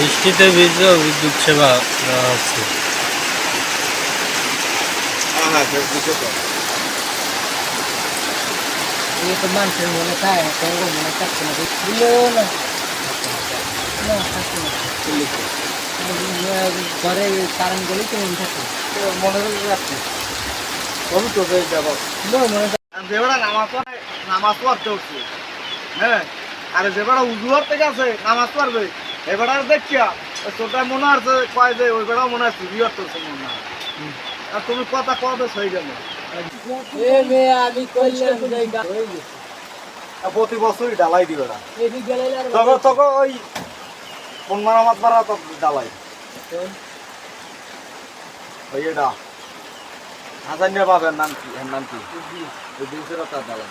বৃষ্টিতে ভিজেও বিদ্যুৎ সেবা দেওয়া হচ্ছে। হ্যাঁ হ্যাঁ মানুষের মনে মনে থাকছে না ঘরে কারেন্ট গেলেই তো মনে থাকে। মনে করে রাখছি কবি তো বেশ যাব মনে যেবেলা নামাজ পড়ে নামাজ পড়তে উঠছে। হ্যাঁ আরে যেবেলা উজুয়ার থেকে আছে নামাজ পড়বে। এবেলা দেখিয়া তোরটা মনে আছে কয় যে ওই মনে আছে বিয়ার মনে হয় আর তুমি কথা কবে হয়ে গেল। হয়ে প্রতি বছরই ডালাই দিবে না। এদিক গেলে আর তবে তবে ওই কোন মারা তো ডালাই ওই এটা। হাজার পাবেন নাম কি এর নাম কি? ওই দিনসের ডালাই